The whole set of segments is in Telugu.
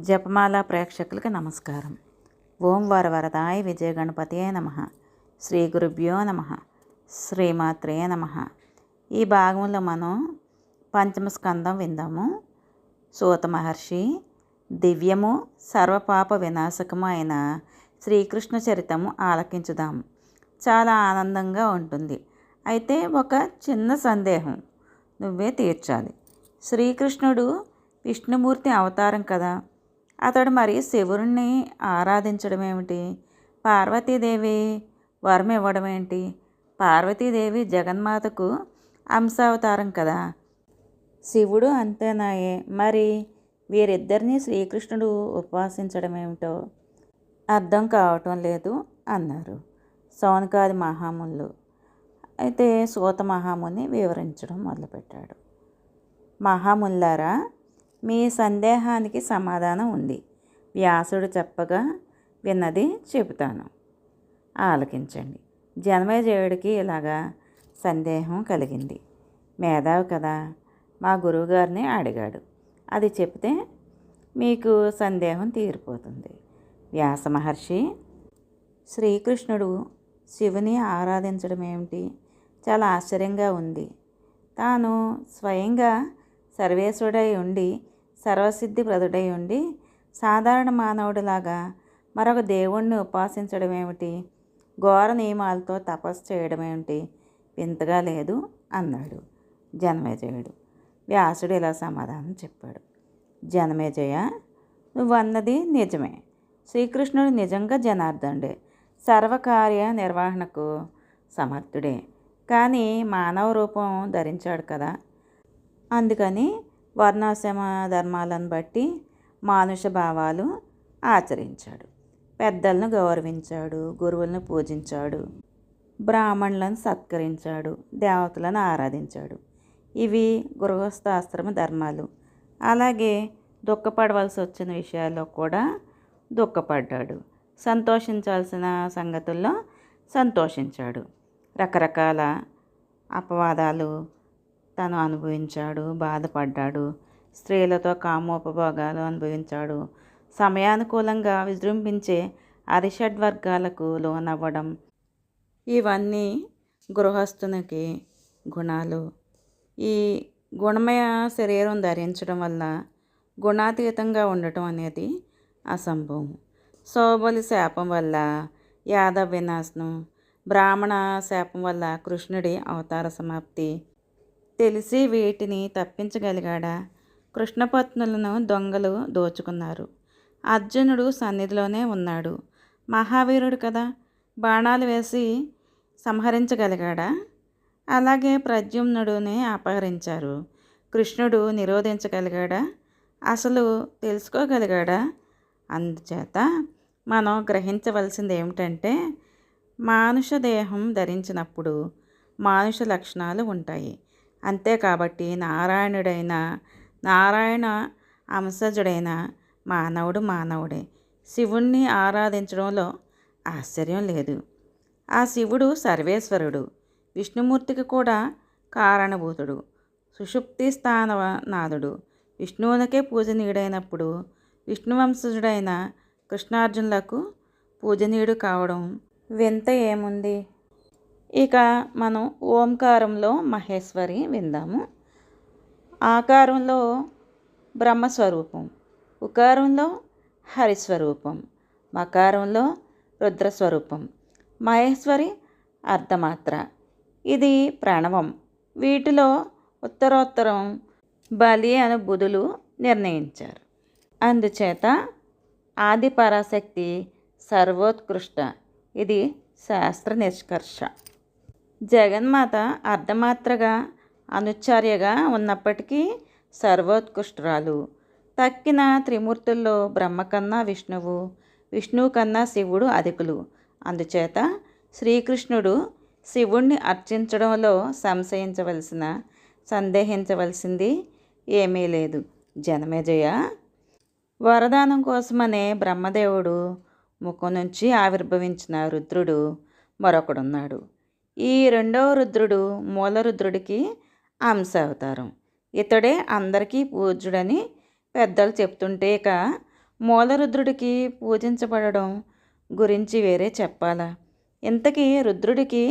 జపమాల ప్రేక్షకులకి నమస్కారం. ఓం వరవరదాయ విజయ గణపతియే నమ. శ్రీ గురుభ్యో నమ. శ్రీమాత్రే నమ. ఈ భాగంలో మనం పంచమ స్కందం విందాము. సూత మహర్షి దివ్యము సర్వపాప వినాశకము అయిన శ్రీకృష్ణ చరితము ఆలకించుదాము చాలా ఆనందంగా ఉంటుంది. అయితే ఒక చిన్న సందేహం నువ్వే తీర్చాలి. శ్రీకృష్ణుడు విష్ణుమూర్తి అవతారం కదా? అతడు మరి శివుడిని ఆరాధించడం ఏమిటి? పార్వతీదేవి వరం ఇవ్వడం ఏంటి? పార్వతీదేవి జగన్మాతకు అంశావతారం కదా. శివుడు అంతేనాయే. మరి వీరిద్దరిని శ్రీకృష్ణుడు ఉపాసించడం ఏమిటో? అర్థం కావటం లేదు అన్నారు సౌనకాది మహాములు అయితే సూత మహాముని వివరించడం మొదలుపెట్టాడు. మహాముల్లారా మీ సందేహానికి సమాధానం ఉంది. వ్యాసుడు చెప్పగా విన్నది చెబుతాను. ఆలకించండి. జన్మజయుడికి ఇలాగా సందేహం కలిగింది. మేధావి కదా? మా గురువుగారిని అడిగాడు. అది చెప్తే మీకు సందేహం తీరిపోతుంది. వ్యాస మహర్షి శ్రీకృష్ణుడు శివుని ఆరాధించడం ఏమిటి? చాలా ఆశ్చర్యంగా ఉంది. తాను స్వయంగా సర్వేశ్వరుడై ఉండి సర్వసిద్ధి ప్రదుడై ఉండి సాధారణ మానవుడిలాగా మరొక దేవుణ్ణి ఉపాసించడం ఏమిటి ఘోర నియమాలతో తపస్సు చేయడం ఏమిటి వింతగా లేదు అన్నాడు జనమేజయుడు. వ్యాసుడు ఇలా సమాధానం చెప్పాడు. జనమేజయ నువ్వన్నది నిజమే. శ్రీకృష్ణుడు నిజంగా జనార్దనుడే. సర్వకార్య నిర్వహణకు సమర్థుడే. కానీ మానవ రూపం ధరించాడు కదా. అందుకని వర్ణాశ్రమ ధర్మాలను బట్టి మానుష భావాలు ఆచరించాడు. పెద్దలను గౌరవించాడు గురువులను పూజించాడు బ్రాహ్మణులను సత్కరించాడు దేవతలను ఆరాధించాడు. ఇవి గృహస్థాశ్రమ ధర్మాలు. అలాగే దుఃఖపడవలసి వచ్చిన విషయాల్లో కూడా దుఃఖపడ్డాడు. సంతోషించాల్సిన సంగతుల్లో సంతోషించాడు. రకరకాల అపవాదాలు తను అనుభవించాడు బాధపడ్డాడు. స్త్రీలతో కామోపభోగాలు అనుభవించాడు. సమయానుకూలంగా విజృంభించే అరిషడ్ వర్గాలకు లోనవ్వడం. ఇవన్నీ గృహస్థునికి గుణాలు. ఈ గుణమయ శరీరం ధరించడం వల్ల గుణాతీతంగా ఉండటం అనేది అసంభవం. సోబలి శాపం వల్ల యాదవ వినాశనం బ్రాహ్మణ శాపం వల్ల కృష్ణుడి అవతార సమాప్తి తెలిసి వీటిని తప్పించగలిగాడా? కృష్ణపత్నులను దొంగలు దోచుకున్నారు. అర్జునుడు సన్నిధిలోనే ఉన్నాడు. మహావీరుడు కదా? బాణాలు వేసి సంహరించగలిగాడా? అలాగే ప్రద్యుమ్నుడుని అపహరించారు. కృష్ణుడు నిరోధించగలిగాడా? అసలు తెలుసుకోగలిగాడా? అందుచేత మనం గ్రహించవలసింది ఏమిటంటే మానుష దేహం ధరించినప్పుడు మానుష లక్షణాలు ఉంటాయి. అంతే కాబట్టి నారాయణుడైన నారాయణ అంశజుడైన మానవుడు మానవుడే. శివుణ్ణి ఆరాధించడంలో ఆశ్చర్యం లేదు. ఆ శివుడు సర్వేశ్వరుడు. విష్ణుమూర్తికి కూడా కారణభూతుడు. సుషుప్తి స్థాననాథుడు. విష్ణువునకే పూజనీయుడైనప్పుడు విష్ణువంశజుడైన కృష్ణార్జునులకు పూజనీయుడు కావడం వింత ఏముంది? ఇక మనం ఓంకారంలో మహేశ్వరి విందాము. ఆకారంలో బ్రహ్మస్వరూపం ఉకారంలో హరిస్వరూపం మకారంలో రుద్రస్వరూపం. మహేశ్వరి అర్ధమాత్ర. ఇది ప్రణవం. వీటిలో ఉత్తరోత్తరం బలి అను బుధులు నిర్ణయించారు. అందుచేత ఆది పరాశక్తి సర్వోత్కృష్ట. ఇది శాస్త్ర నిష్కర్ష. జగన్మాత అర్ధమాత్రగా అనుచార్యగా ఉన్నప్పటికీ సర్వోత్కృష్టురాలు. తక్కిన త్రిమూర్తుల్లో బ్రహ్మ కన్నా విష్ణువు విష్ణువు కన్నా శివుడు అధికులు. అందుచేత శ్రీకృష్ణుడు శివుణ్ణి అర్చించడంలో సంశయించవలసిన సందేహించవలసింది ఏమీ లేదు. జనమేజయ వరదానం కోసమనే బ్రహ్మదేవుడు ముఖం నుంచి ఆవిర్భవించిన రుద్రుడు మరొకడున్నాడు. ఈ రెండవ రుద్రుడు మూల రుద్రుడికి అంశ అవతారం ఇతడే అందరికీ పూజ్యుడని పెద్దలు చెప్తుంటే ఇక మూలరుద్రుడికి పూజించబడడం గురించి వేరే చెప్పాలా? ఇంతకీ రుద్రుడికి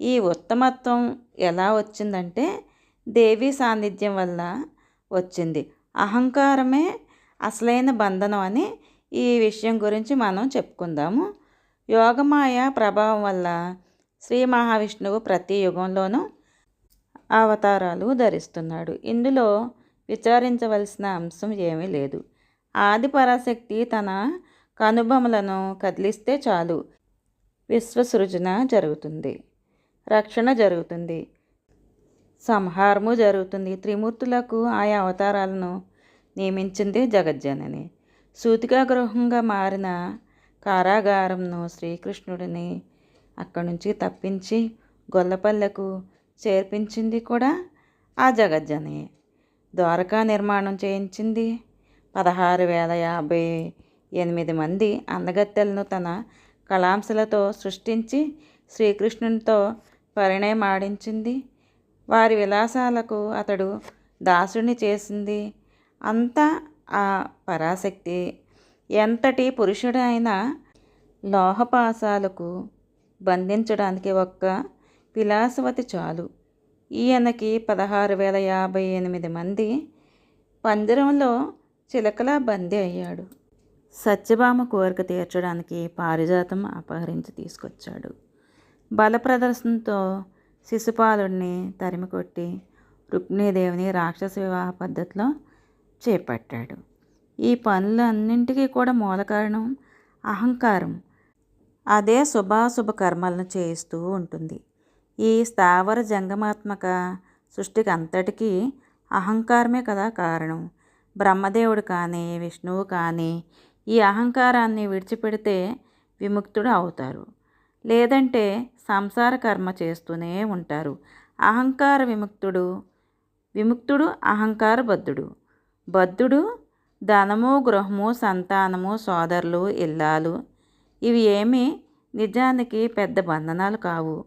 ఈ ఉత్తమత్వం ఎలా వచ్చిందంటే దేవి సాన్నిధ్యం వల్ల వచ్చింది. అహంకారమే అసలైన బంధనం అని ఈ విషయం గురించి మనం చెప్పుకుందాము. యోగమాయ ప్రభావం వల్ల శ్రీ మహావిష్ణువు ప్రతి యుగంలోనూ అవతారాలు ధరిస్తున్నాడు. ఇందులో విచారించవలసిన అంశం ఏమీ లేదు. ఆది పరాశక్తి తన కనుబొమలను కదిలిస్తే చాలు. విశ్వసృజన జరుగుతుంది. రక్షణ జరుగుతుంది. సంహారము జరుగుతుంది. త్రిమూర్తులకు ఆయా అవతారాలను నియమించింది జగజ్జనని. సూతికా గృహంగా మారిన కారాగారంను శ్రీకృష్ణుడిని అక్కడి నుంచి తప్పించి గొల్లపల్లెకు చేర్పించింది కూడా ఆ జగజ్జనే. ద్వారకా నిర్మాణం చేయించింది. పదహారు వేల యాభై ఎనిమిది మంది అందగత్తెలను తన కళాంశలతో సృష్టించి శ్రీకృష్ణునితో పరిణయమాడించింది. వారి విలాసాలకు అతడు దాసుని చేసింది. అంతా ఆ పరాశక్తి. ఎంతటి పురుషుడైనా లోహపాసాలకు బంధించడానికి ఒక్క విలాసవతి చాలు. ఈయనకి పదహారు వేల యాభై ఎనిమిది మంది పందిరంలో చిలకలా బందీ అయ్యాడు. సత్యభామ కోరిక తీర్చడానికి పారిజాతం అపహరించి తీసుకొచ్చాడు. బల ప్రదర్శనతో శిశుపాలుడిని తరిమికొట్టి రుక్మిణీదేవిని రాక్షస వివాహ పద్ధతిలో చేపట్టాడు. ఈ పనులన్నింటికీ కూడా మూల కారణం అహంకారం. అదే శుభాశుభ కర్మలను చేయిస్తూ ఉంటుంది. ఈ స్థావర జంగమాత్మక సృష్టికి అంతటికీ అహంకారమే కదా కారణం. బ్రహ్మదేవుడు కానీ విష్ణువు కానీ ఈ అహంకారాన్ని విడిచిపెడితే విముక్తుడు అవుతారు. లేదంటే సంసార కర్మ చేస్తూనే ఉంటారు. అహంకార విముక్తుడు విముక్తుడు అహంకార బద్ధుడు. బద్ధుడు ధనము గృహము సంతానము సోదరులు ఇల్లాలు ఇవి ఏమీ నిజానికి పెద్ద బంధనాలు కావు.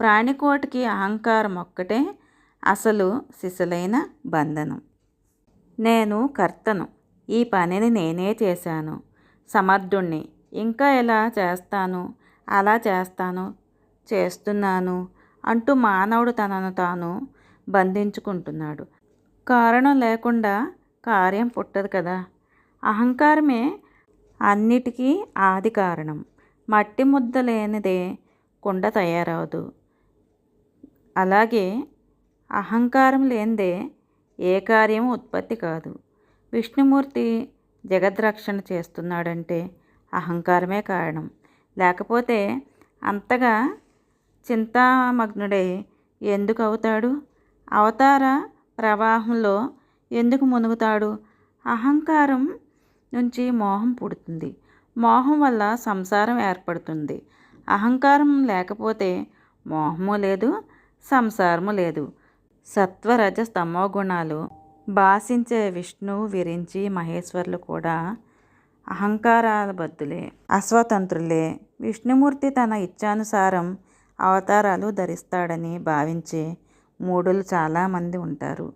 ప్రాణికోటికి అహంకారం ఒక్కటే అసలు సిసలైన బంధనం. నేను కర్తను. ఈ పనిని నేనే చేశాను. సమర్థుణ్ణి. ఇంకా ఎలా చేస్తాను? అలా చేస్తాను. చేస్తున్నాను అంటూ మానవుడు తనను తాను బంధించుకుంటున్నాడు. కారణం లేకుండా కార్యం పుట్టదు కదా. అహంకారమే అన్నిటికీ ఆది కారణం. మట్టి ముద్ద లేనిదే కుండ తయారవదు. అలాగే అహంకారం లేనిదే ఏ కార్యం ఉత్పత్తి కాదు. విష్ణుమూర్తి జగద్రక్షణ చేస్తున్నాడంటే అహంకారమే కారణం. లేకపోతే అంతగా చింతామగ్నుడై ఎందుకు అవుతాడు? అవతార ప్రవాహంలో ఎందుకు మునుగుతాడు? అహంకారం నుంచి మోహం పుడుతుంది. మోహం వల్ల సంసారం ఏర్పడుతుంది. అహంకారం లేకపోతే మోహము లేదు సంసారము లేదు. సత్వరజ స్తమో గుణాలు భాషించే విష్ణువు విరించి మహేశ్వరులు కూడా అహంకారాల బద్దులే అస్వతంత్రులే విష్ణుమూర్తి తన ఇచ్చానుసారం అవతారాలు ధరిస్తాడని భావించే మూడులు చాలామంది ఉంటారు.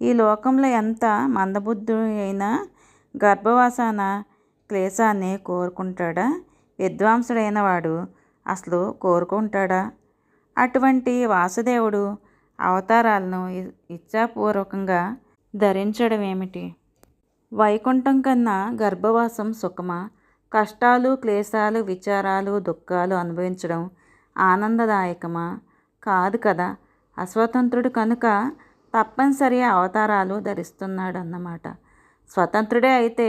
ఈ లోకంలో ఎంత మందబుద్ధి అయినా గర్భవాసాన క్లేశాన్ని కోరుకుంటాడా? విద్వాంసుడైన వాడు అసలు కోరుకుంటాడా? అటువంటి వాసుదేవుడు అవతారాలను ఇచ్ఛాపూర్వకంగా ధరించడం ఏమిటి వైకుంఠం కన్నా గర్భవాసం సుఖమా? కష్టాలు క్లేశాలు విచారాలు దుఃఖాలు అనుభవించడం ఆనందదాయకమా? కాదు కదా అస్వతంత్రుడు కనుక తప్పనిసరి అవతారాలు ధరిస్తున్నాడు అన్నమాట స్వతంత్రుడే అయితే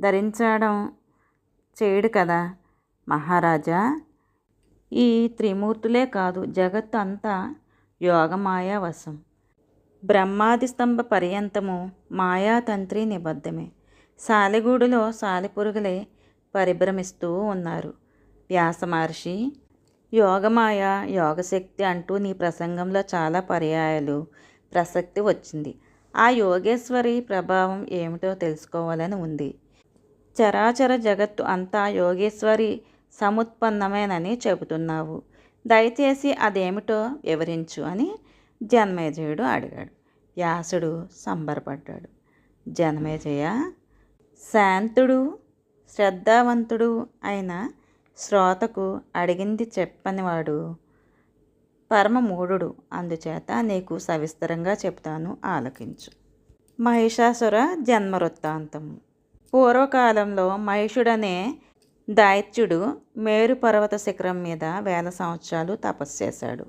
ధరించడం చేయడు కదా మహారాజా? ఈ త్రిమూర్తులే కాదు జగత్తు అంతా యోగమాయా వశం బ్రహ్మాది స్తంభ పర్యంతము మాయాతంత్రి నిబద్ధమే. సాలెగూడులో సాలెపురుగులే పరిభ్రమిస్తూ ఉన్నారు. వ్యాస మహర్షి యోగమాయ యోగశక్తి అంటూ నీ ప్రసంగంలో చాలా పర్యాయాలు ప్రసక్తి వచ్చింది. ఆ యోగేశ్వరి ప్రభావం ఏమిటో తెలుసుకోవాలని ఉంది. చరాచర జగత్తు అంతా యోగేశ్వరి సముత్పన్నమేనని చెబుతున్నావు. దయచేసి అదేమిటో వివరించు అని జన్మేజయుడు అడిగాడు. వ్యాసుడు సంబరపడ్డాడు. జనమేజయ శాంతుడు శ్రద్ధావంతుడు అయిన శ్రోతకు అడిగింది చెప్పనివాడు పరమ మూఢుడు అందుచేత నీకు సవిస్తరంగా చెప్తాను ఆలకించు. మహిషాసుర జన్మ వృత్తాంతం పూర్వకాలంలో మహిషుడనే దైత్యుడు మేరు పర్వత శిఖరం మీద వేల సంవత్సరాలు తపస్సు చేశాడు.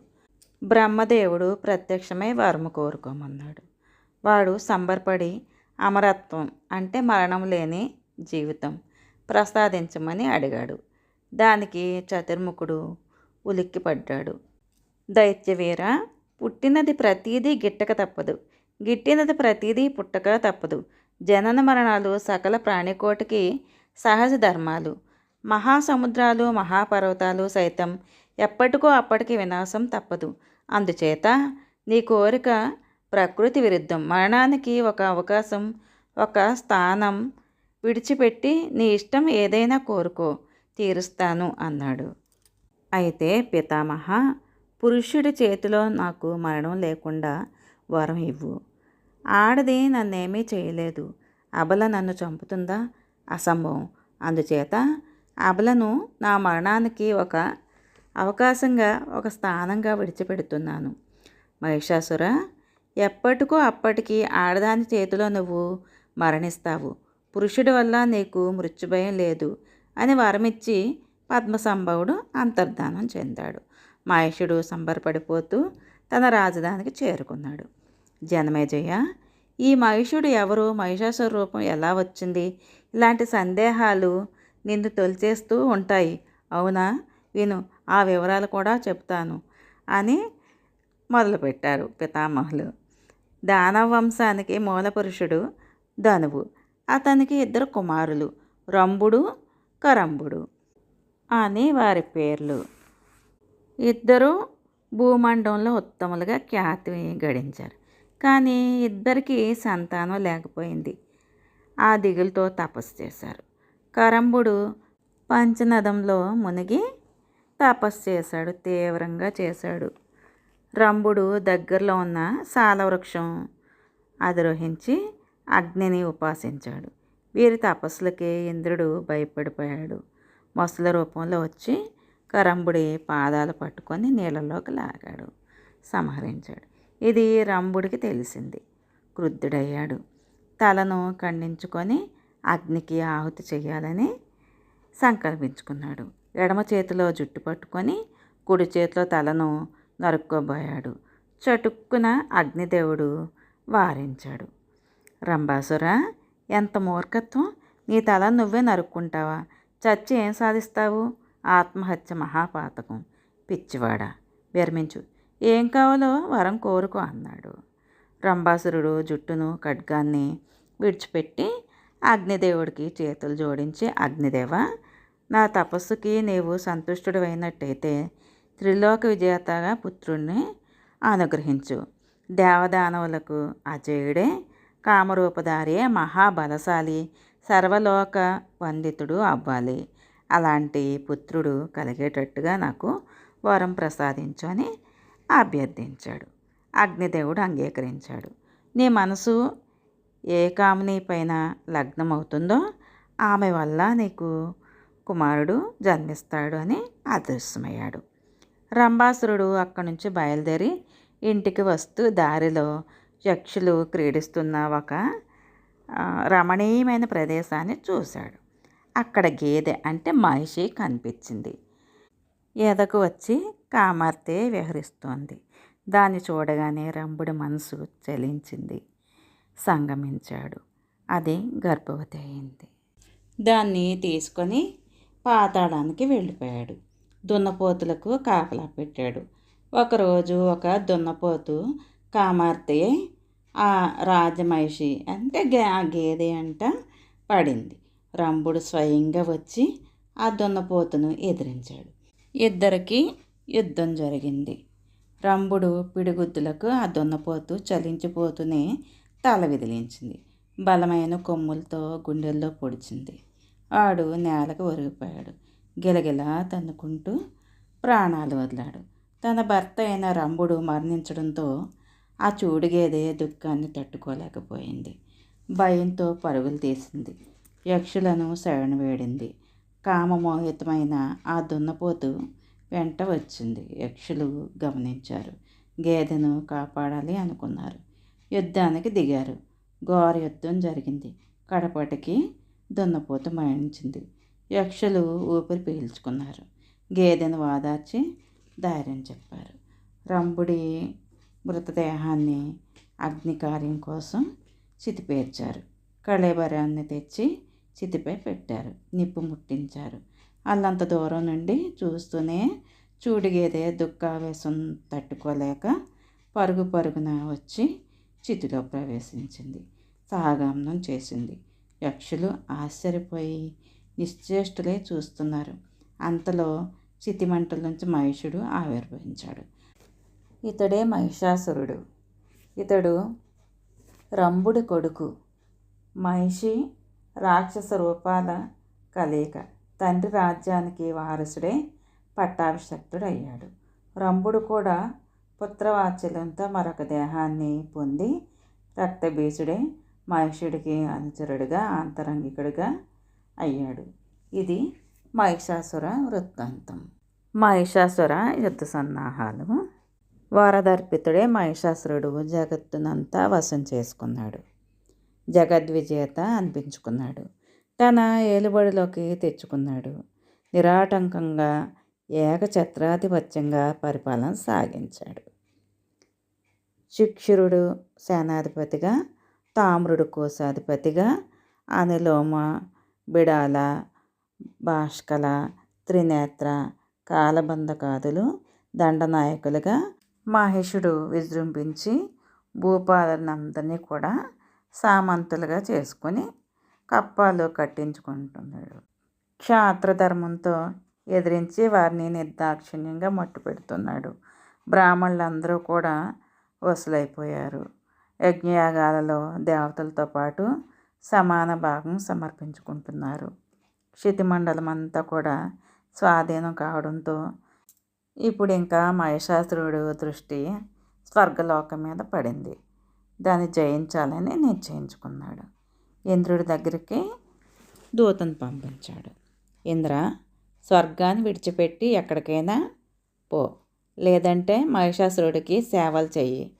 బ్రహ్మదేవుడు ప్రత్యక్షమై వరము కోరుకోమన్నాడు. వాడు సంబరపడి అమరత్వం అంటే మరణం లేని జీవితం ప్రసాదించమని అడిగాడు. దానికి చతుర్ముఖుడు ఉలిక్కిపడ్డాడు. దైత్యవీర పుట్టినది ప్రతీదీ గిట్టక తప్పదు. గిట్టినది ప్రతీదీ పుట్టక తప్పదు. జనన మరణాలు సకల ప్రాణికోటికి సహజ ధర్మాలు. మహాసముద్రాలు మహాపర్వతాలు సైతం ఎప్పటికో అప్పటికి వినాశం తప్పదు. అందుచేత నీ కోరిక ప్రకృతి విరుద్ధం. మరణానికి ఒక అవకాశం ఒక స్థానం విడిచిపెట్టి నీ ఇష్టం ఏదైనా కోరుకో తీరుస్తాను అన్నాడు. అయితే పితామహ పురుషుడి చేతిలో నాకు మరణం లేకుండా వరం ఇవ్వు. ఆడది నన్నేమీ చేయలేదు. అబల నన్ను చంపుతుందా? అసంభవం. అందుచేత అబలను నా మరణానికి ఒక అవకాశంగా ఒక స్థానంగా విడిచిపెడుతున్నాను. మహిషాసుర ఎప్పటికో అప్పటికి ఆడదాని చేతిలో నువ్వు మరణిస్తావు. పురుషుడి వల్ల నీకు మృత్యుభయం లేదు అని వరమిచ్చి పద్మసంభవుడు అంతర్ధానం చెందాడు. మహేషుడు సంబరపడిపోతూ తన రాజధానికి చేరుకున్నాడు. జనమేజయ ఈ మహిషుడు ఎవరు? మహిషాసుర రూపం ఎలా వచ్చింది? ఇలాంటి సందేహాలు నిన్ను తొలిచేస్తూ ఉంటాయి. అవునా? విను ఆ వివరాలు కూడా చెప్తాను అని మొదలుపెట్టారు పితామహులు. దానవ వంశానికి మూలపురుషుడు ధనువు. అతనికి ఇద్దరు కుమారులు రంభుడు కరంబుడు అని వారి పేర్లు. ఇద్దరు భూమండలంలో ఉత్తములుగా ఖ్యాతి గడించారు. కానీ ఇద్దరికి సంతానం లేకపోయింది. ఆ దిగులతో తపస్సు చేశారు. కరంబుడు పంచనదంలో మునిగి తపస్సు చేశాడు తీవ్రంగా చేశాడు. రంభుడు దగ్గరలో ఉన్న సాలవృక్షం అధిరోహించి అగ్నిని ఉపాసించాడు. వీరి తపస్సులకి ఇంద్రుడు భయపడిపోయాడు. మొసల రూపంలో వచ్చి కరంబుడి పాదాలు పట్టుకొని నీళ్ళలోకి లాగాడు. సంహరించాడు. ఇది రంభుడికి తెలిసింది. క్రుద్ధుడయ్యాడు. తలను ఖండించుకొని అగ్నికి ఆహుతి చేయాలని సంకల్పించుకున్నాడు. ఎడమ చేతిలో జుట్టు పట్టుకొని కుడి చేతిలో తలను నరుక్కోబోయాడు. చటుక్కున అగ్నిదేవుడు వారించాడు. రంభాసుర ఎంత మూర్ఖత్వం! నీ తల నువ్వే నరుక్కుంటావా? చచ్చి ఏం సాధిస్తావు? ఆత్మహత్య మహాపాతకం. పిచ్చివాడ విరమించు ఏం కావాలో వరం కోరుకో అన్నాడు. రంభాసురుడు జుట్టును ఖడ్గాన్ని విడిచిపెట్టి అగ్నిదేవుడికి చేతులు జోడించి అగ్నిదేవ నా తపస్సుకి నీవు సంతుష్టుడైనట్టయితే త్రిలోక విజేతగా పుత్రుణ్ణి అనుగ్రహించు. దేవదానవులకు అజయుడే కామరూపధారి మహాబలశాలి సర్వలోక వందితుడు అవ్వాలి. అలాంటి పుత్రుడు కలిగేటట్టుగా నాకు వరం ప్రసాదించు అని అభ్యర్థించాడు. అగ్నిదేవుడు అంగీకరించాడు. నీ మనసు ఏ కామిని పైన లగ్నమవుతుందో ఆమె వల్ల నీకు కుమారుడు జన్మిస్తాడు అని అదృశ్యమయ్యాడు. రంభాసురుడు అక్కడి నుంచి బయలుదేరి ఇంటికి వస్తూ దారిలో యక్షులు క్రీడిస్తున్న ఒక రమణీయమైన ప్రదేశాన్ని చూశాడు. అక్కడ గేదె అంటే మహిషి కనిపించింది. ఎదకు వచ్చి కామార్తె విహరిస్తోంది. దాన్ని చూడగానే రంభుడి మనసు చలించింది. సంగమించాడు. అది గర్భవతి అయింది. దాన్ని తీసుకొని పాతాళానికి వెళ్ళిపోయాడు. దున్నపోతులకు కాపలా పెట్టాడు. ఒకరోజు ఒక దున్నపోతు కామార్తె ఆ రాజమహిషి అంటే ఆ గేదె అంట పడింది. రంభుడు స్వయంగా వచ్చి ఆ దున్నపోతును ఎదిరించాడు. ఇద్దరికి యుద్ధం జరిగింది. రంభుడు పిడిగుద్దులకు ఆ దున్నపోతు చలించిపోతూనే తల విదిలించింది. బలమైన కొమ్ములతో గుండెల్లో పొడిచింది. వాడు నేలకు ఒరిగిపోయాడు. గిలగిలా తన్నుకుంటూ ప్రాణాలు వదిలాడు. తన భర్త అయిన రంభుడు మరణించడంతో ఆ చూడుగేదే దుఃఖాన్ని తట్టుకోలేకపోయింది. భయంతో పరుగులు తీసింది. యక్షులను శరణు వేడింది కామమోహితమైన ఆ దున్నపోతు వెంట వచ్చింది. యక్షులు గమనించారు. గేదెను కాపాడాలి అనుకున్నారు. యుద్ధానికి దిగారు. ఘోర యుద్ధం జరిగింది. కడపటికి దున్నపోతు మరణించింది. యక్షులు ఊపిరి పీల్చుకున్నారు. గేదెను వాదార్చి ధైర్యం చెప్పారు. రంభుడి మృతదేహాన్ని అగ్నికార్యం కోసం చితిపేర్చారు. కళేబరాన్ని తెచ్చి చితిపై పెట్టారు. నిప్పు ముట్టించారు. అల్లంత దూరం నుండి చూస్తూనే చూడిగేదే దుఃఖావేశం తట్టుకోలేక పరుగు పరుగున వచ్చి చితిలో ప్రవేశించింది. సాగామనం చేసింది. యక్షులు ఆశ్చర్యపోయి నిశ్చేష్టులే చూస్తున్నారు. అంతలో చితిమంటల నుంచి మహిషుడు ఆవిర్భవించాడు. ఇతడే మహిషాసురుడు. ఇతడు రంభుడి కొడుకు. మహిషి రాక్షస రూపాల కలయిక. తండ్రి రాజ్యానికి వారసుడే పట్టాభిషక్తుడయ్యాడు. రంభుడు కూడా పుత్రవాత్సల్యంతో మరొక దేహాన్ని పొంది రక్తబీజుడే మహిషుడికి అనుచరుడుగా ఆంతరంగికుడిగా అయ్యాడు. ఇది మహిషాసుర వృత్తాంతం. మహిషాసుర యుద్ధ సన్నాహాలు. వారదర్పితుడే మహిషాసురుడు జగత్తునంతా వశం చేసుకున్నాడు. జగద్విజేత అనిపించుకున్నాడు. తన ఏలుబడిలోకి తెచ్చుకున్నాడు. నిరాటంకంగా ఏకఛత్రాధిపత్యంగా పరిపాలన సాగించాడు. శిక్షురుడు సేనాధిపతిగా తామ్రుడు కోశాధిపతిగా అనిలోమ బిడాల భాష్కల త్రినేత్ర కాలబంధకాదులు దండనాయకులుగా మహేషుడు విజృంభించి భూపాలనందరినీ కూడా సామంతులుగా చేసుకొని కప్పాలు కట్టించుకుంటున్నాడు. క్షాత్రధర్మంతో ఎదిరించి వారిని నిర్దాక్షిణ్యంగా మట్టు పెడుతున్నాడు. బ్రాహ్మణులందరూ కూడా వసూలైపోయారు. యజ్ఞయాగాలలో దేవతలతో పాటు సమాన భాగం సమర్పించుకుంటున్నారు. క్షితిమండలం అంతా కూడా స్వాధీనం కావడంతో ఇప్పుడు ఇంకా మహిషాసురుడు దృష్టి స్వర్గలోకం మీద పడింది. దాన్ని జయించాలని నిశ్చయించుకున్నాడు ఇంద్రుడి దగ్గరికి దూతను పంపించాడు. ఇంద్ర స్వర్గాన్ని విడిచిపెట్టి ఎక్కడికైనా పో. లేదంటే మహిషాసురుడికి సేవలు చెయ్యి.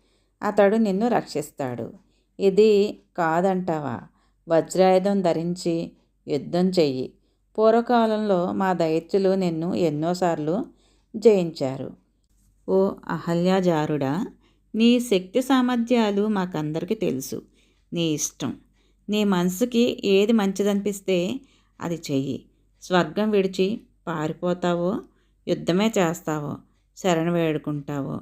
అతడు నిన్ను రక్షిస్తాడు. ఇది కాదంటావా? వజ్రాయుధం ధరించి యుద్ధం చెయ్యి. పూర్వకాలంలో మా దైత్యులు నిన్ను ఎన్నోసార్లు జయించారు. ఓ అహల్యాజారుడా నీ శక్తి సామర్థ్యాలు మాకందరికీ తెలుసు. నీ ఇష్టం. నీ మనసుకి ఏది మంచిదనిపిస్తే అది చెయ్యి. స్వర్గం విడిచి పారిపోతావో యుద్ధమే చేస్తావో శరణ వేడుకుంటావో.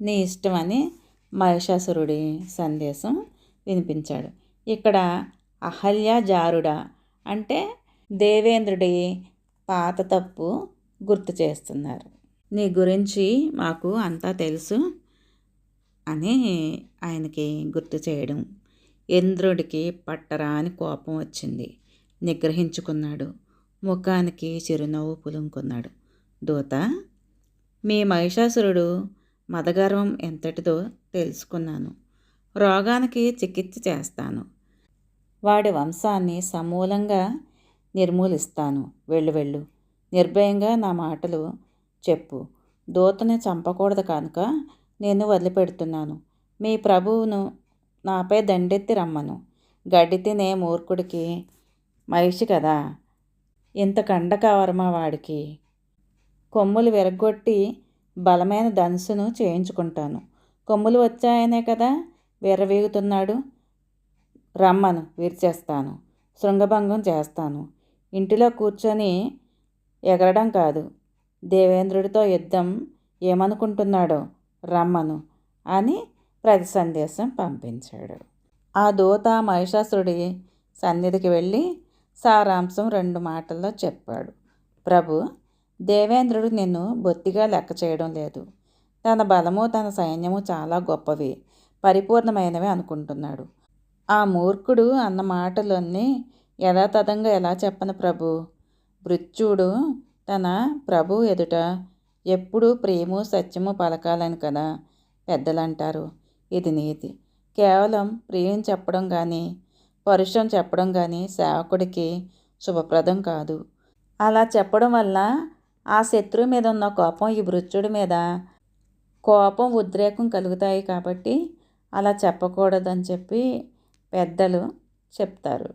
నీ ఇష్టమని మహిషాసురుడి సందేశం వినిపించాడు. ఇక్కడ అహల్యాజారుడా అంటే దేవేంద్రుడి పాత తప్పు గుర్తు చేస్తున్నారు. నీ గురించి మాకు అంతా తెలుసు. అని ఆయనకి గుర్తు చేయడం. ఇంద్రుడికి పట్టరాని కోపం వచ్చింది. నిగ్రహించుకున్నాడు. ముఖానికి చిరునవ్వు పులుముకున్నాడు దూత మీ మహిషాసురుడు మదగర్వం ఎంతటిదో తెలుసుకున్నాను. రోగానికి చికిత్స చేస్తాను. వాడి వంశాన్ని సమూలంగా నిర్మూలిస్తాను. వెళ్ళు వెళ్ళు. నిర్భయంగా నా మాటలు చెప్పు. దూతని చంపకూడదు కనుక నేను వదిలిపెడుతున్నాను. మీ ప్రభువును నాపై దండెత్తి రమ్మను. గడ్డి తినే మూర్ఖుడికి మహిషి కదా. ఇంత కండకావరమా వాడికి? కొమ్ములు విరగొట్టి బలమైన ధనుసును చేయించుకుంటాను. కొమ్ములు వచ్చాయనే కదా? విర్రవీగుతున్నాడు. రమ్మను విరిచేస్తాను. శృంగభంగం చేస్తాను. ఇంటిలో కూర్చొని ఎగరడం కాదు. దేవేంద్రుడితో యుద్ధం ఏమనుకుంటున్నాడో రమ్మను అని ప్రతి సందేశం పంపించాడు. ఆ దూత మహిషాసురుడి సన్నిధికి వెళ్ళి సారాంశం రెండు మాటల్లో చెప్పాడు. ప్రభు దేవేంద్రుడు నిన్ను బొత్తిగా లెక్క చేయడం లేదు. తన బలము తన సైన్యము చాలా గొప్పవి పరిపూర్ణమైనవి అనుకుంటున్నాడు. ఆ మూర్ఖుడు అన్న మాటలన్నీ యథాతథంగా ఎలా చెప్పను ప్రభు? మృత్యుడు తన ప్రభు ఎదుట ఎప్పుడూ ప్రేమ సత్యము పలకాలని కదా పెద్దలు అంటారు ఇది నీతి. కేవలం ప్రేమ చెప్పడం కానీ పరుషం చెప్పడం కానీ సేవకుడికి శుభప్రదం కాదు. అలా చెప్పడం వల్ల ఆ శత్రువు మీద ఉన్న కోపం ఈ భృత్యుడి మీద కోపం ఉద్రేకం కలుగుతాయి కాబట్టి అలా చెప్పకూడదని చెప్పి పెద్దలు చెప్తారు.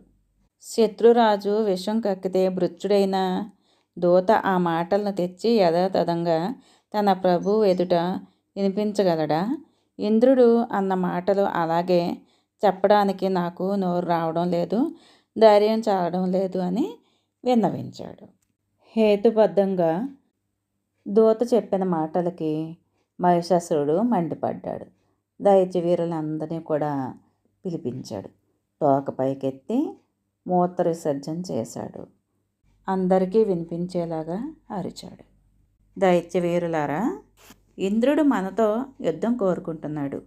శత్రురాజు విషం కక్కితే భృత్యుడైనా దూత ఆ మాటలను తెచ్చి యథాతథంగా తన ప్రభు ఎదుట వినిపించగలడా? ఇంద్రుడు అన్న మాటలు అలాగే చెప్పడానికి నాకు నోరు రావడం లేదు ధైర్యం చాలడం లేదు అని విన్నవించాడు. హేతుబద్ధంగా దూత చెప్పిన మాటలకి మహిషాసురుడు మండిపడ్డాడు. దైత్య వీరులందరినీ కూడా పిలిపించాడు. తోక పైకెత్తి మూత్ర విసర్జన చేశాడు. అందరికీ వినిపించేలాగా అరిచాడు. దైత్యవీరులారా ఇంద్రుడు మనతో యుద్ధం కోరుకుంటున్నాడు.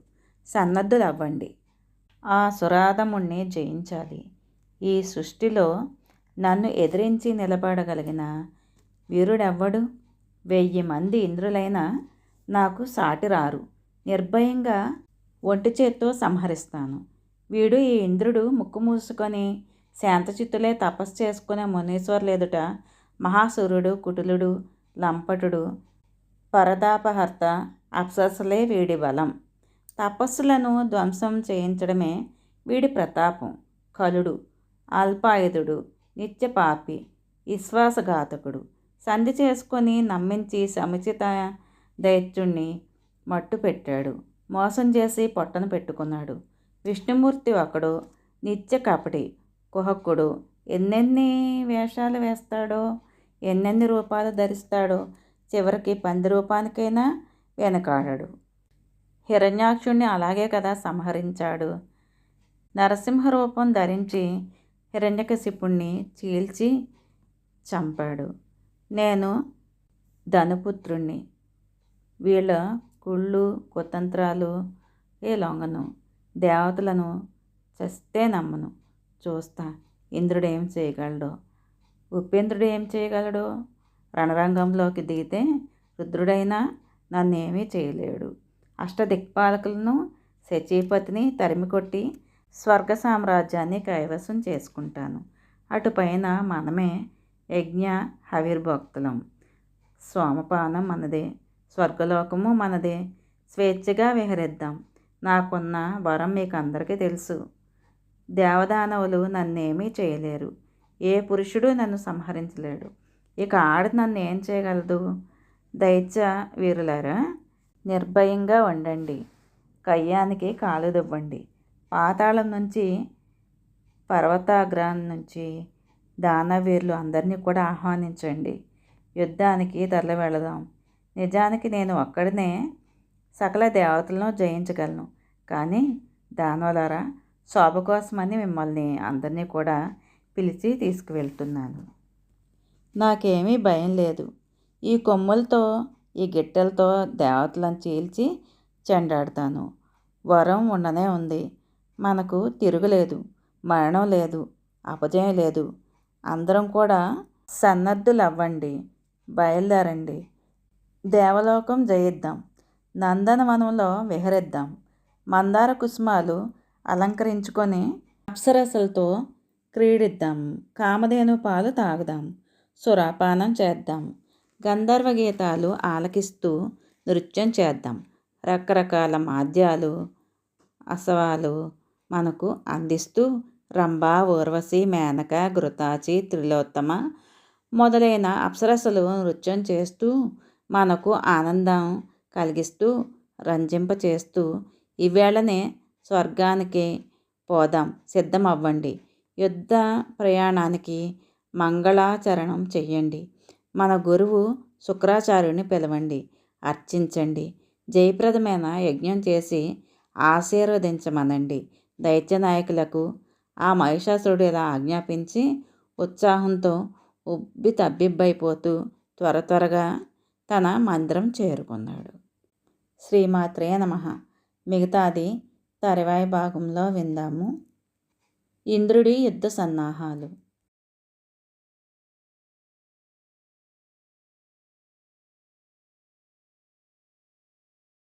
సన్నద్ధులు అవ్వండి ఆ సురాధముణ్ణి జయించాలి. ఈ సృష్టిలో నన్ను ఎదిరించి నిలబడగలిగిన వీరుడెవ్వడు? వెయ్యి మంది ఇంద్రులైనా నాకు సాటి రారు. నిర్భయంగా ఒంటి చేత్తో సంహరిస్తాను. వీడు ఈ ఇంద్రుడు ముక్కు మూసుకొని శాంతచిత్తులే తపస్సు చేసుకునే మునీశ్వర్లేదుట. మహాసురుడు కుటులుడు లంపటుడు పరదాపహర్త అప్సరసలే వీడి బలం. తపస్సులను ధ్వంసం చేయించడమే వీడి ప్రతాపం. కలుడు అల్పాయుధుడు నిత్యపాపి విశ్వాసఘాతకుడు. సంధి చేసుకొని నమ్మించి సముచిత దైత్యుణ్ణి మట్టు పెట్టాడు మోసం చేసి పొట్టను పెట్టుకున్నాడు. విష్ణుమూర్తి ఒకడు నిత్య కపటి కుహక్కుడు ఎన్నెన్ని వేషాలు వేస్తాడో ఎన్నెన్ని రూపాలు ధరిస్తాడో చివరికి పంది రూపానికైనా వెనకాడడు. హిరణ్యాక్షుణ్ణి అలాగే కదా సంహరించాడు. నరసింహ రూపం ధరించి హిరణ్యకశిపుణ్ణి చీల్చి చంపాడు. నేను ధనుపుత్రుణ్ణి. వీళ్ళ కుళ్ళు కుతంత్రాలు ఏ లొంగను? దేవతలను చస్తే నమ్మను. చూస్తా. ఇంద్రుడు ఏం చేయగలడో? ఉపేంద్రుడు ఏం చేయగలడో? రణరంగంలోకి దిగితే రుద్రుడైనా నన్నేమీ చేయలేడు. అష్టదిక్పాలకులను శచీపతిని తరిమికొట్టి స్వర్గ సామ్రాజ్యాన్ని కైవసం చేసుకుంటాను. అటుపైన మనమే యజ్ఞ హవిర్భక్తులం. సోమపానం మనదే. స్వర్గలోకము మనదే. స్వేచ్ఛగా విహరిద్దాం. నాకున్న వరం మీకు అందరికీ తెలుసు. దేవదానవులు నన్నేమీ చేయలేరు. ఏ పురుషుడు నన్ను సంహరించలేడు. ఇక ఆడ నన్ను ఏం చేయగలదు? దైత్య వీరులారా నిర్భయంగా ఉండండి కయ్యానికి కాలు దువ్వండి. పాతాళం నుంచి పర్వతాగ్రహం నుంచి దానవీరులు అందరినీ కూడా ఆహ్వానించండి. యుద్ధానికి తరలి వెళదాం నిజానికి నేను ఒక్కడినే సకల దేవతలను జయించగలను. కానీ దానవలారా శోభ కోసమని మిమ్మల్ని అందరినీ కూడా పిలిచి తీసుకువెళ్తున్నాను. నాకేమీ భయం లేదు. ఈ కొమ్ములతో ఈ గిట్టెలతో దేవతలను చీల్చి చెండాడతాను. వరం ఉండనే ఉంది. మనకు తిరుగులేదు మరణం లేదు. అపజయం లేదు. అందరం కూడా సన్నద్ధులు అవ్వండి బయలుదేరండి. దేవలోకం జయిద్దాం. నందనవనంలో విహరిద్దాం. మందార కుసుమాలు అలంకరించుకొని అప్సరసలతో క్రీడిద్దాం. కామధేను పాలు తాగుదాం. సురాపానం చేద్దాం. గంధర్వ గీతాలు ఆలకిస్తూ నృత్యం చేద్దాం. రకరకాల మాద్యాలు అసవాలు మనకు అందిస్తూ రంభ ఊర్వశి మేనక ఘృతాచి త్రిలోత్తమ మొదలైన అప్సరసలు నృత్యం చేస్తూ మనకు ఆనందం కలిగిస్తూ రంజింప చేస్తూ ఈవేళనే స్వర్గానికి పోదాం సిద్ధం అవ్వండి యుద్ధ ప్రయాణానికి మంగళాచరణం చెయ్యండి. మన గురువు శుక్రాచార్యుని పిలవండి. అర్చించండి. జయప్రదమైన యజ్ఞం చేసి ఆశీర్వదించమనండి. దైత్య నాయకులకు ఆ మహిషాసురుడు ఇలా ఆజ్ఞాపించి ఉత్సాహంతో ఉబ్బి తబ్బిబ్బైపోతూ త్వర త్వరగా తన మందిరం చేరుకున్నాడు. శ్రీమాత్రే నమ. మిగతాది తరువాయి భాగంలో విందాము. ఇంద్రుడి యుద్ధ సన్నాహాలు.